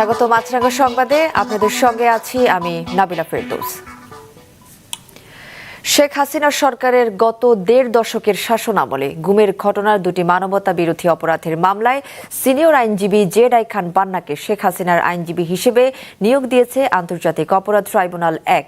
স্বাগত মাছরাঙ্গা সংবাদে। আপনাদের সঙ্গে আছি আমি নাবিলা ফেরদৌস। শেখ হাসিনা সরকারের গত দেড় দশকের শাসন আমলে গুমের ঘটনার দুটি মানবতা বিরোধী অপরাধের মামলায় সিনিয়র আইনজীবী জেড আই খান পান্নাকে শেখ হাসিনার আইনজীবী হিসেবে নিয়োগ দিয়েছে আন্তর্জাতিক অপরাধ ট্রাইব্যুনাল এক।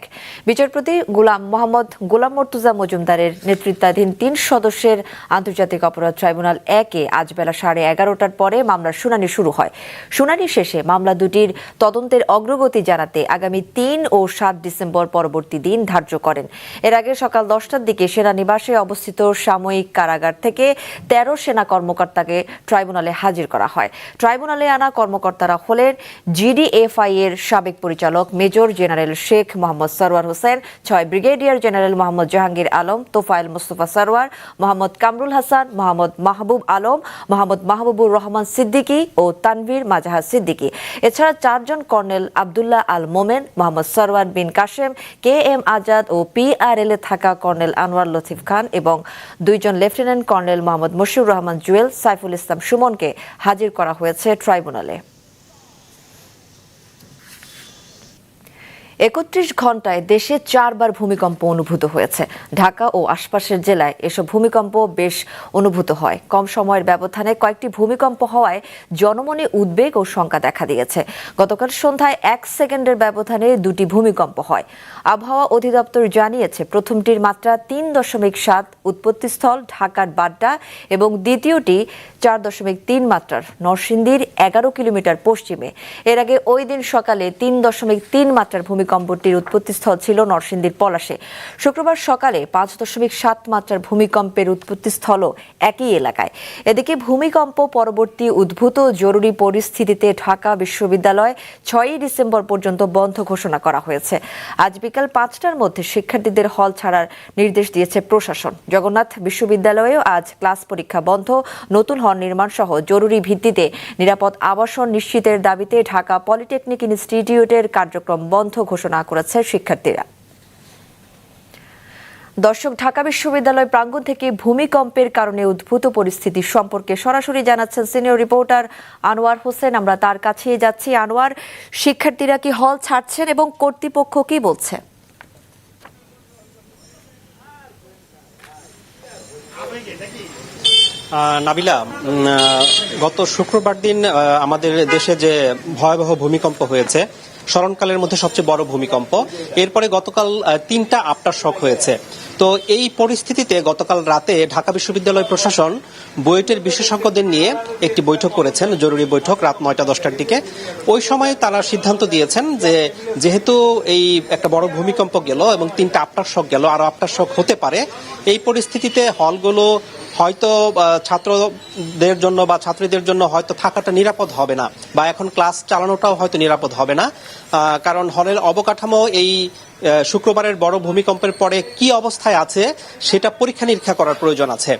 বিচারপতি গোলাম মোহাম্মদ গোলাম মর্তুজা মজুমদারের নেতৃত্বাধীন তিন সদস্যের আন্তর্জাতিক অপরাধ ট্রাইব্যুনাল একে আজ বেলা সাড়ে এগারোটার পরে মামলার শুনানি শুরু হয়। শুনানি শেষে মামলা দুটির তদন্তের অগ্রগতি জানাতে আগামী তিন ও সাত ডিসেম্বর পরবর্তী দিন ধার্য করেন। এর আগে সকাল দশটার দিকে সেনানিবাসে অবস্থিত সাময়িক কারাগার থেকে তেরো সেনা কর্মকর্তাকে ট্রাইব্যুনালে হাজির করা হয়। ট্রাইব্যুনালে আনা কর্মকর্তারা হলেন জিডিএফআই এর সাবেক পরিচালক মেজর জেনারেল শেখ মোহাম্মদ সরওয়ার হোসেন, ছয় ব্রিগেডিয়ার জেনারেল মোহাম্মদ জাহাঙ্গীর আলম, তোফায়েল মুস্তফা সরওয়ার, মোহাম্মদ কামরুল হাসান, মোহাম্মদ মাহবুব আলম, মোহাম্মদ মাহবুবুর রহমান সিদ্দিকী ও তানভীর মাজাহার সিদ্দিকী। এছাড়া চারজন colonel Abdullah Al Momen, Mohammad Sarwar Bin Kashem, K M Azad ও পিআরএল এ থাকা কর্নেল আনোয়ার লতিফ খান এবং দুইজন লেফটেন্যান্ট কর্নেল মোহাম্মদ মশিউর রহমান জুয়েল সাইফুল ইসলাম সুমনকে হাজির করা হয়েছে ট্রাইব্যুনালে। একত্রিশ ঘন্টায় দেশে চারবার ভূমিকম্প অনুভূত হয়েছে। ঢাকা ও আশপাশের জেলায় এসব ভূমিকম্প বেশ অনুভূত হয়। কম সময়ের ব্যবধানে কয়েকটি ভূমিকম্প হওয়ায় জনমনে উদ্বেগ ও শঙ্কা দেখা দিয়েছে। গতকাল সন্ধ্যায় এক সেকেন্ডের ব্যবধানে দুটি ভূমিকম্প হয়। আবহাওয়া অধিদপ্তর জানিয়েছে, প্রথমটির মাত্রা তিন দশমিক সাত, উৎপত্তিস্থল ঢাকার বাড্ডা এবং দ্বিতীয়টি চার দশমিক তিন মাত্রার। নরসিংদীর এগারো কিলোমিটার পশ্চিমে। এর আগে ওই দিন সকালে তিন দশমিক তিন মাত্রার ভূমিকম্পটির উৎপত্তিস্থল ছিল নরসিংদীর পলাশে। শুক্রবার সকালে পাঁচ দশমিক সাত মাত্রার ভূমিকম্পের উৎপত্তিস্থলও একই এলাকায়। এদিকে ভূমিকম্প পরবর্তী উদ্ভূত জরুরি পরিস্থিতিতে ঢাকা বিশ্ববিদ্যালয় ছয়ই ডিসেম্বর পর্যন্ত বন্ধ ঘোষণা করা হয়েছে। আজ বিকাল পাঁচটার মধ্যে শিক্ষার্থীদের হল ছাড়ার নির্দেশ দিয়েছে প্রশাসন। জগন্নাথ বিশ্ববিদ্যালয়েও আজ ক্লাস পরীক্ষা বন্ধ। নতুন হল নির্মাণ সহ জরুরি ভিত্তিতে নিরাপদ আবাসন নিশ্চিতের দাবিতে ঢাকা পলিটেকনিক ইনস্টিটিউটের কার্যক্রম বন্ধ ঘোষণা করেছে শিক্ষার্থীরা। দর্শক, ঢাকা বিশ্ববিদ্যালয় প্রাঙ্গণ থেকে ভূমিকম্পের কারণে উদ্ভূত পরিস্থিতি সম্পর্কে সরাসরি জানাচ্ছেন সিনিয়র রিপোর্টার আনোয়ার হোসেন। আমরা তার কাছেই যাচ্ছি। আনোয়ার, শিক্ষার্থীরা কি হল ছাড়ছেন এবং কর্তৃপক্ষ কি বলছে? নাবিলা গত শুক্রবার দিন আমাদের দেশে যে ভয়াবহ ভূমিকম্প হয়েছে স্মরণকালের মধ্যে সবচেয়ে বড় ভূমিকম্প। এরপরে গতকাল তিনটা আফটার শক হয়েছে। তো এই পরিস্থিতিতে গতকাল রাতে ঢাকা বিশ্ববিদ্যালয় প্রশাসন বুয়েটের বিশেষজ্ঞদের নিয়ে একটি বৈঠক করেছেন, জরুরি বৈঠক রাত নয়টা দশটার দিকে। ওই সময় তারা সিদ্ধান্ত দিয়েছেন যে যেহেতু এই একটা বড় ভূমিকম্প গেল এবং তিনটা আফটার শক গেল আরও আফটার শক হতে পারে, এই পরিস্থিতিতে হলগুলো হয়তো ছাত্রদের জন্য বা ছাত্রীদের জন্য হয়তো থাকাটা নিরাপদ হবে না বা এখন ক্লাস চালানোটাও হয়তো নিরাপদ হবে না। কারণ হলের অবকাঠামো এই শুক্রবারের বড় ভূমিকম্পের পরে কি অবস্থায় আছে সেটা পরীক্ষা নিরীক্ষা করার প্রয়োজন আছে।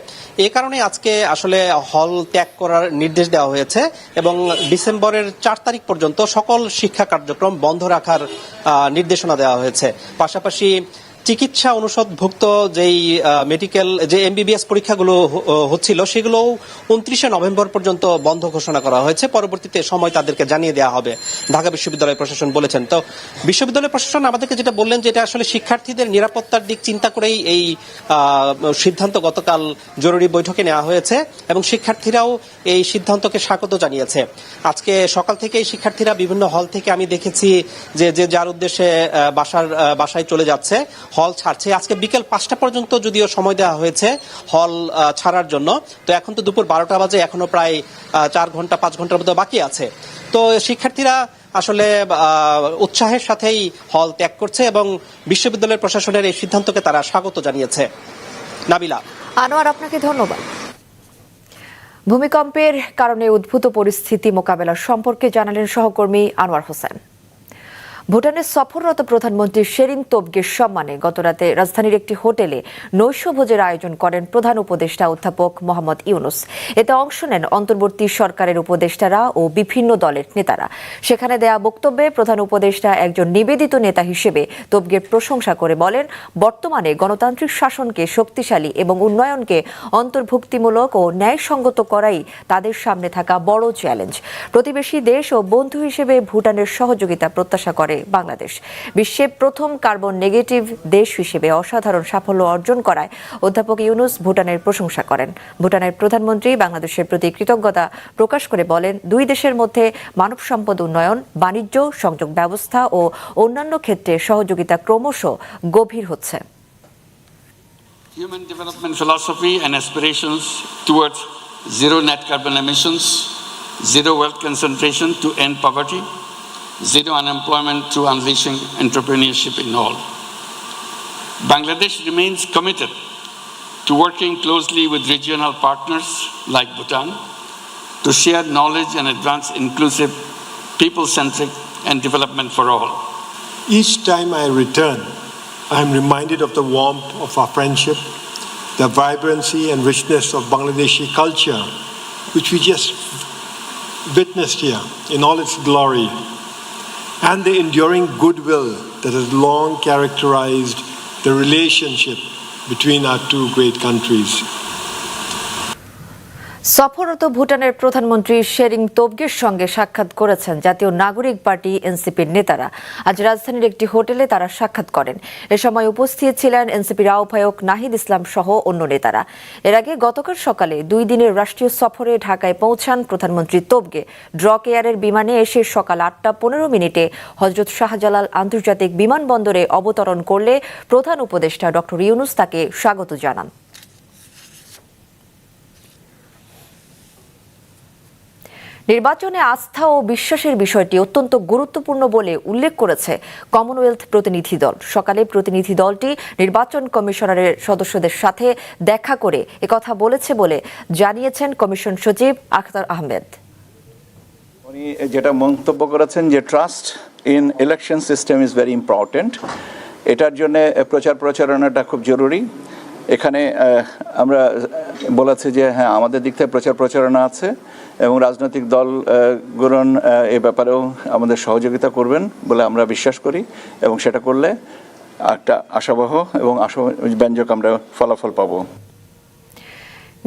এ কারণে আজকে আসলে হল ত্যাগ করার নির্দেশ দেওয়া হয়েছে এবং ডিসেম্বরের চার তারিখ পর্যন্ত সকল শিক্ষা কার্যক্রম বন্ধ রাখার নির্দেশনা দেওয়া হয়েছে। পাশাপাশি চিকিৎসা অনুষদভুক্ত যেই মেডিকেল যে এমবিবিএস পরীক্ষাগুলো হচ্ছিল সেগুলো উনত্রিশে নভেম্বর পর্যন্ত বন্ধ ঘোষণা করা হয়েছে। পরবর্তীতে সময় তাদেরকে জানিয়ে দেওয়া হবে, ঢাকা বিশ্ববিদ্যালয় প্রশাসন বলেছেন। তো বিশ্ববিদ্যালয় প্রশাসন আমাদেরকে যেটা বললেন যে এটা আসলে শিক্ষার্থীদের নিরাপত্তার দিক চিন্তা করেই এই সিদ্ধান্ত গতকাল জরুরি বৈঠকে নেওয়া হয়েছে এবং শিক্ষার্থীরাও এই সিদ্ধান্তকে স্বাগত জানিয়েছে। আজকে সকাল থেকেই শিক্ষার্থীরা বিভিন্ন হল থেকে আমি দেখেছি যে যে যার উদ্দেশ্যে বাসার বাসায় চলে যাচ্ছে হল ছাড়ছে। আজকে বিকেল পাঁচটা পর্যন্ত যদিও সময় দেওয়া হয়েছে হল ছাড়ার জন্য। তো এখন তো দুপুর বারোটা বাজে, এখনও প্রায় চার ঘণ্টা, পাঁচ ঘণ্টার মতো বাকি আছে। তো শিক্ষার্থীরা আসলে উৎসাহের সাথেই হল ত্যাগ করছে এবং বিশ্ববিদ্যালয় প্রশাসনের এই সিদ্ধান্তকে তারা স্বাগত জানিয়েছে। নাবিলা। আনোয়ার, আপনাকে ধন্যবাদ। ভূমিকম্পের কারণে উদ্ভূত পরিস্থিতি মোকাবেলা সম্পর্কে জানালেন সহকর্মী আনোয়ার হোসেন। ভুটানের সফররত প্রধানমন্ত্রী শেরিং তোবগের সম্মানে গতরাতে রাজধানীর একটি হোটেলে নৈশভোজের আয়োজন করেন প্রধান উপদেষ্টা অধ্যাপক মোহাম্মদ ইউনুস। এতে অংশ নেন অন্তর্বর্তী সরকারের উপদেষ্টারা ও বিভিন্ন দলের নেতারা। সেখানে দেয়া বক্তব্যে প্রধান উপদেষ্টা একজন নিবেদিত নেতা হিসেবে তোবগের প্রশংসা করে বলেন, বর্তমানে গণতান্ত্রিক শাসনকে শক্তিশালী এবং উন্নয়নকে অন্তর্ভুক্তিমূলক ও ন্যায়সঙ্গত করাই তাদের সামনে থাকা বড় চ্যালেঞ্জ। প্রতিবেশী দেশ ও বন্ধু হিসেবে ভুটানের সহযোগিতা প্রত্যাশা করে। বাংলাদেশ। বিশ্বে প্রথম কার্বন নেগেটিভ দেশ হিসেবে অসাধারণ সাফল্য অর্জন করায় অধ্যাপক ইউনুস ভুটানের প্রশংসা করেন। ভুটানের প্রধানমন্ত্রী বাংলাদেশের প্রতি কৃতজ্ঞতা প্রকাশ করে বলেন দুই দেশের মধ্যে মানব সম্পদ উন্নয়ন বাণিজ্য সংযোগ ব্যবস্থা ও অন্যান্য ক্ষেত্রে সহযোগিতা ক্রমশ গভীর হচ্ছে। Human development philosophy and aspirations towards zero net carbon emissions, zero wealth concentration to end poverty, zero unemployment through unleashing entrepreneurship in all. Bangladesh remains committed to working closely with regional partners like Bhutan to share knowledge and advance inclusive, people-centric and development for all. Each time I return, I am reminded of the warmth of our friendship, the vibrancy and richness of Bangladeshi culture, which we just witnessed here in all its glory, and the enduring goodwill that has long characterized the relationship between our two great countries. সফররত ভুটানের প্রধানমন্ত্রী শেরিং তোবগের সঙ্গে সাক্ষাৎ করেছেন জাতীয় নাগরিক party এনসিপির নেতারা। আজ রাজধানীর একটি হোটেলে তারা সাক্ষাৎ করেন। এ সময় উপস্থিত ছিলেন এনসিপির আহ্বায়ক নাহিদ ইসলাম সহ অন্য নেতারা। এর আগে গতকাল সকালে দুই দিনের রাষ্ট্রীয় সফরে ঢাকায় পৌঁছান প্রধানমন্ত্রী তোবগে ড্রক এয়ারের বিমানে এসে সকাল আটটা পনেরো মিনিটে হজরত শাহজালাল আন্তর্জাতিক বিমানবন্দরে অবতরণ করলে প্রধান উপদেষ্টা ডক্টর ইউনুস তাকে স্বাগত জানান। নির্বাচনে আস্থা ও বিশ্বাসের বিষয়টি অত্যন্ত গুরুত্বপূর্ণ বলে উল্লেখ করেছে কমনওয়েলথ প্রতিনিধি দল। সকালে প্রতিনিধি দলটি নির্বাচন কমিশনারের সদস্যদের সাথে দেখা করে একথা বলেছে বলে জানিয়েছেন কমিশন সচিব আখতার আহমেদ। উনি যেটা মন্তব্য করেছেন যে trust in election system is very important এটার জন্য প্রচার প্রচারণাটা খুব জরুরি। এখানে আমরা বলেছি যে হ্যাঁ আমাদের দিক থেকে প্রচার প্রচারণা আছে। এবং রাজনৈতিক দল গ্রহণ এ ব্যাপারেও আমাদের সহযোগিতা করবেন বলে আমরা বিশ্বাস করি এবং সেটা করলে একটা আশাবহ এবং আশা ব্যঞ্জক আমরা ফলাফল পাবো।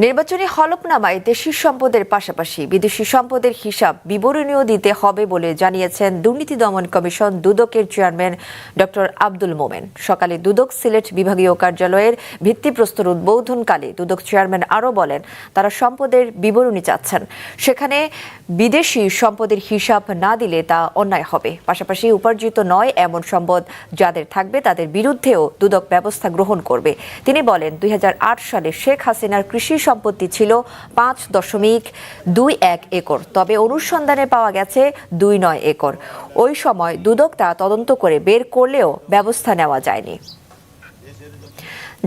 নির্বাচনী হলফনামায় দেশি সম্পদের পাশাপাশি বিদেশি সম্পদের হিসাব বিবরণীও দিতে হবে বলে জানিয়েছেন দুর্নীতি দমন কমিশন দুদকের চেয়ারম্যান ডক্টর আব্দুল মোমেন। সকালে দুদক সিলেট বিভাগীয় কার্যালয়ের ভিত্তিপ্রস্তর উদ্বোধনকালে দুদক চেয়ারম্যান আরও বলেন, তারা সম্পদের বিবরণী চাচ্ছেন। সেখানে বিদেশি সম্পদের হিসাব না দিলে তা অন্যায় হবে। পাশাপাশি উপার্জিত নয় এমন সম্পদ যাদের থাকবে তাদের বিরুদ্ধেও দুদক ব্যবস্থা গ্রহণ করবে। তিনি বলেন, দুই হাজার আট সালে শেখ হাসিনার কৃষি সম্পত্তি ছিল পাঁচ দশমিক দুই এক একর। তবে অনুসন্ধানে পাওয়া গেছে দুই নয় একর। ওই সময় দুদক তা তদন্ত করে বের করলেও ব্যবস্থা নেওয়া যায়নি।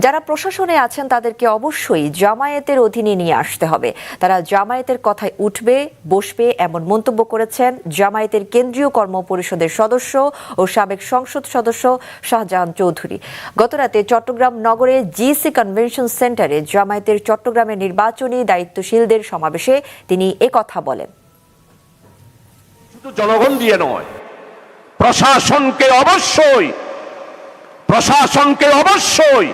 যারা প্রশাসনে আছেন, তাদেরকে অবশ্যই জামায়াতের অধীনে নিয়ে আসতে হবে। তারা জামায়াতের কথায় উঠবে, বসবে এমন মন্তব্য করেছেন জামায়াতের কেন্দ্রীয় কর্ম পরিষদের সদস্য ও সাবেক সংসদ সদস্য শাহজাহান চৌধুরী। গতরাতে চট্টগ্রাম নগরে জিসি কনভেনশন সেন্টারে জামায়াতের চট্টগ্রামের নির্বাচনী দায়িত্বশীলদের সমাবেশে তিনি একথা বলেন। জনগণ দিয়ে নয়, প্রশাসনকে অবশ্যই প্রশাসনকে অবশ্যই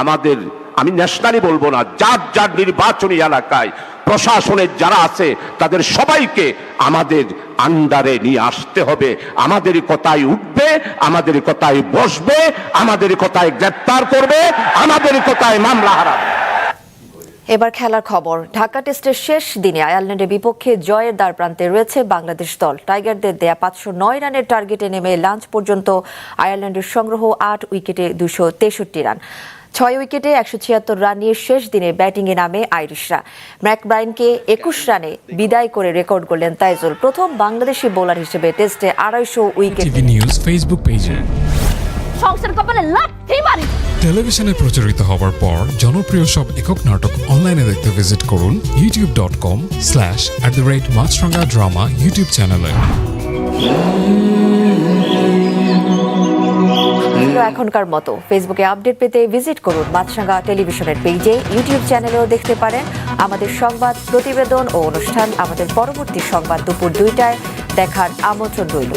আমাদের, আমি ন্যাশনালি বলব না, যার যার নির্বাচনী এলাকায় প্রশাসনের যারা আছে, তাদের সবাইকে আমাদের আন্ডারে নিয়ে আসতে হবে। আমাদের কথায় উঠবে, আমাদের কথায় বসবে, আমাদের কথায় গ্রেপ্তার করবে, আমাদের কথায় মামলা হারাবে। এবার খেলার খবর। ঢাকা টেস্টের শেষ দিনে আয়ারল্যান্ডের বিপক্ষে জয়ের দ্বার প্রান্তে রয়েছে বাংলাদেশ দল। টাইগারদের দেয়া পাঁচশো নয় রানের টার্গেটে নেমে লাঞ্চ পর্যন্ত আয়ারল্যান্ডের সংগ্রহ আট উইকেটে দুশো তেষট্টি রান। ছয় উইকেটে একশো ছিয়াত্তর রান নিয়ে শেষ দিনে ব্যাটিংয়ে নামে আইরিশরা। ম্যাকব্রাইনকে একুশ রানে বিদায় করে রেকর্ড করলেন তাইজুল। প্রথম বাংলাদেশি বোলার হিসেবে টেস্টে আড়াইশো উইকেট। নিউজ ফেসবুক পেজে। সংসার কপালে লাথি মারি। টেলিভিশনে প্রচারিত হওয়ার পর জনপ্রিয় সব একক নাটক অনলাইনে দেখতে ভিজিট করুন YouTube dot com slash at the rate Maasranga drama YouTube চ্যানেলে এখনকার মতো। ফেসবুকে আপডেট পেতে ভিজিট করুন মাতসাঙ্গা টেলিভিশনের পেজে ইউটিউব চ্যানেলেও দেখতে পারেন আমাদের সংবাদ, প্রতিবেদন ও অনুষ্ঠান। আমাদের পরবর্তী সংবাদ দুপুর দুইটায় দেখার আমন্ত্রণ রইল।